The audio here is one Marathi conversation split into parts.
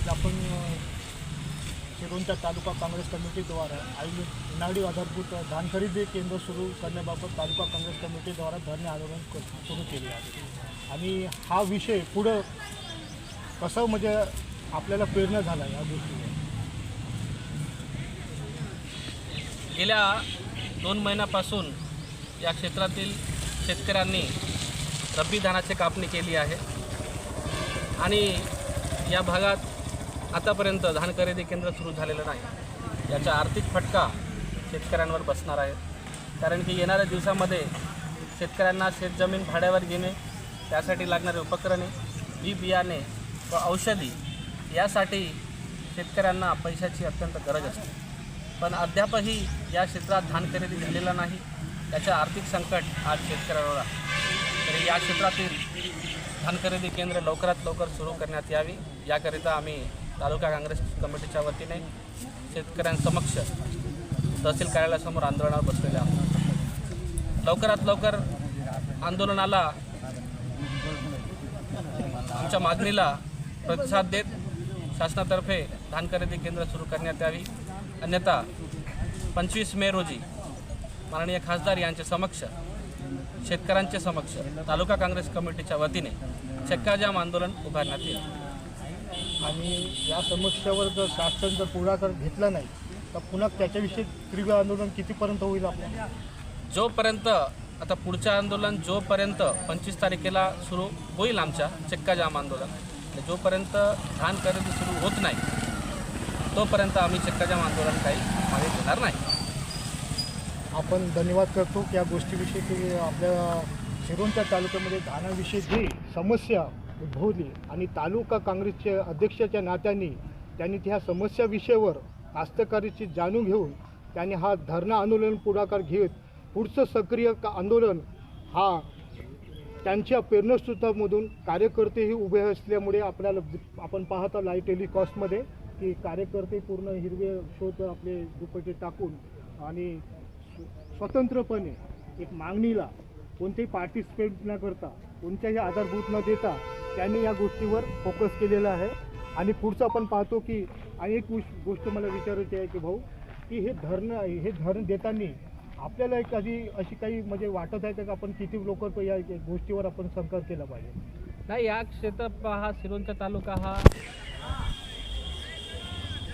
आज आपण शिरोंच्या तालुका काँग्रेस कमिटीद्वारा आई उन्हाळी आधारभूत धान खरेदी केंद्र सुरू करण्याबाबत तालुका काँग्रेस कमिटीद्वारा धरणे आंदोलन सुरू केले आहे. आणि हा विषय पुढं कसं म्हणजे आपल्याला प्रेरणा झाला या गोष्टीने गेल्या दोन महिन्यापासून या क्षेत्रातील शेतकऱ्यांनी रब्बी धानाची कापणी केली आहे. आणि या भागात आतापर्यंत धान खरेदी केंद्र सुरू झालेलं नाही. याचा आर्थिक फटका शेतकऱ्यांवर बसणार आहे. कारण की येणाऱ्या दिवसामध्ये शेतकऱ्यांना शेतजमीन भाड्यावर घेणे त्यासाठी लागणारे उपकरणे बी बियाणे व औषधी यासाठी शेतकऱ्यांना पैशाची अत्यंत गरज असते. पण अद्यापही या क्षेत्रात धान खरेदी झालेला नाही त्याचं आर्थिक संकट आज शेतकऱ्यांवर आहे. तरी या क्षेत्रातील धान खरेदी केंद्र लवकरात लवकर सुरू करण्यात यावी. याकरिता आम्ही तालुका काँग्रेस कमिटीच्या वतीने शेतकऱ्यांसमक्ष तहसील कार्यालयासमोर आंदोलनावर बसलेले आहोत. लवकरात लवकर आंदोलनाला आमच्या मागणीला प्रतिसाद देत शासनातर्फे धान खरेदी केंद्र सुरू करण्यात यावी. अन्यथा पंचवीस मे रोजी माननीय खासदार यांच्या समक्ष शेतकऱ्यांच्या समक्ष तालुका काँग्रेस कमिटीच्या वतीने चक्काजाम आंदोलन उभारण्यात येईल. आणि या समस्येवर जर शासन जर पुढाकार घेतला नाही तर पुन्हा त्याच्याविषयी तीव्र आंदोलन कितीपर्यंत होईल आपल्याला जोपर्यंत आता पुढचं आंदोलन जोपर्यंत पंचवीस तारखेला सुरू होईल आमच्या चक्काजाम आंदोलन जोपर्यंत धान खरेदी सुरू होत नाही तोपर्यंत आम्ही चक्काजाम आंदोलन काही मागे घेणार नाही. आपण धन्यवाद करतो की या गोष्टीविषयी की आपल्या शिरोंच्या तालुक्यामध्ये धानाविषयी जी समस्या उद्भवली. आणि तालुका काँग्रेसचे अध्यक्षाच्या नात्यांनी त्यांनी त्या समस्या विषयावर कास्तकारीची जाणून घेऊन त्यांनी हा धरणा आंदोलन पुढाकार घेत पुढचं सक्रिय का आंदोलन हा त्यांच्या प्रेरणास्त्रोतामधून कार्यकर्तेही उभे असल्यामुळे आपल्याला आपण पाहता लाइट टेलिकॉस्टमध्ये की कार्यकर्ते पूर्ण हिरवे शोध आपले दुपटे टाकून आणि स्वतंत्रपणे एक मागणीला कोणतेही पार्टिसिपेट न करता कोणत्याही आधारभूत न देता त्यांनी या गोष्टीवर फोकस केलेला आहे. आणि पुढचं आपण पाहतो की आणि एक गोष्ट गोष्ट मला विचारायची आहे की भाऊ की हे धरणं हे धरण देताना आपल्याला एक कधी अशी काही म्हणजे वाटत आहे का आपण किती लोक या गोष्टीवर आपण संकर केला पाहिजे? नाही या क्षेत्र हा सिरोंचा तालुका हा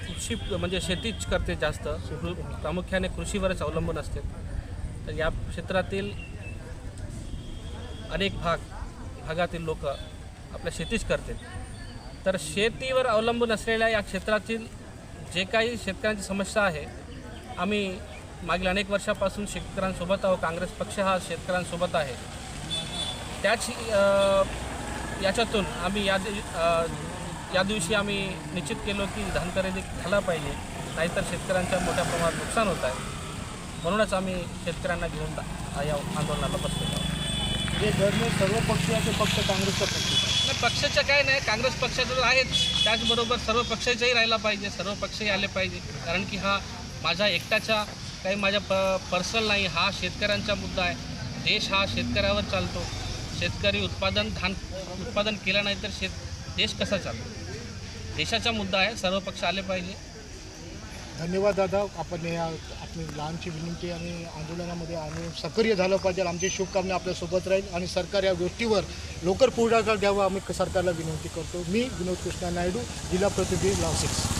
कृषी म्हणजे शेतीच करते जास्त. प्रामुख्याने कृषीवरच अवलंबून असते. तर या क्षेत्रातील अनेक भाग भागातील लोक आपल्या शेतीच करते तर शेतीवर अवलंबून असलेल्या या क्षेत्रातील जे काही शेतकऱ्यांची समस्या आहे आम्ही मागील अनेक वर्षापासून शेतकऱ्यांसोबत आहोत. काँग्रेस पक्ष हा शेतकऱ्यांसोबत आहे. त्याच याच्यातून आम्ही या या दिवशी आम्ही निश्चित केलो की धान खरेदी झाला पाहिजे नाहीतर शेतकऱ्यांच्या मोठ्या प्रमाणात नुकसान होत आहे. म्हणूनच आम्ही शेतकऱ्यांना घेऊन या आंदोलनाला बसलेलो आहोत हे धरणं सर्व ते फक्त काँग्रेसचा पक्ष नाही पक्षाचं काय नाही काँग्रेस पक्षाचं तर आहेच त्याचबरोबर सर्व पक्षाचंही राहिला पाहिजे सर्व पक्षही आले पाहिजे. कारण की हा माझा एकट्याचा काही माझ्या प पर्सनल नाही हा शेतकऱ्यांचा मुद्दा आहे. देश हा शेतकऱ्यावर चालतो. शेतकरी उत्पादन धान उत्पादन केलं नाही तर शेत देश कसा चालतो? देशाचा मुद्दा आहे सर्व पक्ष आले पाहिजे. धन्यवाद दादा. आपण या आपली लहानची विनंती आणि आंदोलनामध्ये आणि सक्रिय झालं पाहिजे. आमची शुभकामना आपल्यासोबत राहील आणि सरकार या गोष्टीवर लवकर पुढाकार द्यावा. आम्ही सरकारला विनंती करतो. मी विनोद कृष्णा नायडू जिल्हा प्रतिनिधी लाव सिक्स.